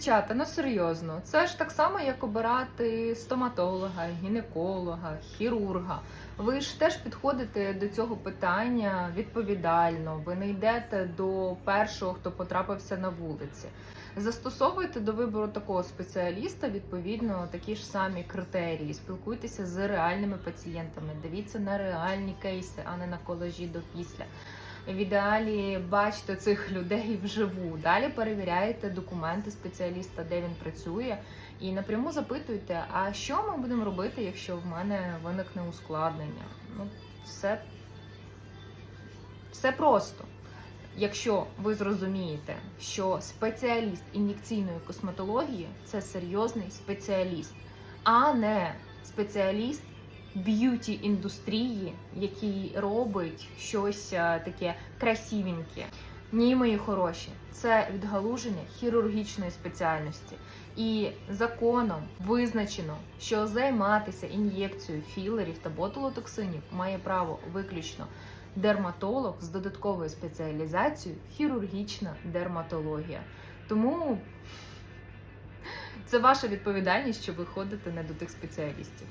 дівчата, ну серйозно, це ж так само, як обирати стоматолога, гінеколога, хірурга. Ви ж теж підходите до цього питання відповідально. Ви не йдете до першого, хто потрапився на вулиці. Застосовуйте до вибору такого спеціаліста відповідно такі ж самі критерії. Спілкуйтеся з реальними пацієнтами, дивіться на реальні кейси, а не на колажі до після. В ідеалі бачите цих людей вживу. Далі перевіряєте документи спеціаліста, де він працює, і напряму запитуйте, а що ми будемо робити, якщо в мене виникне ускладнення. Ну, все, все просто. Якщо ви зрозумієте, що спеціаліст ін'єкційної косметології це серйозний спеціаліст, а не спеціаліст б'юті індустрії, який робить щось е, таке красивеньке. Ні, мої хороші, це відгалуження хірургічної спеціальності. І законом визначено, що займатися ін'єкцією філерів та ботулотоксинів має право виключно дерматолог з додатковою спеціалізацією хірургічна дерматологія. Тому це ваша відповідальність, що ви ходите не до тих спеціалістів.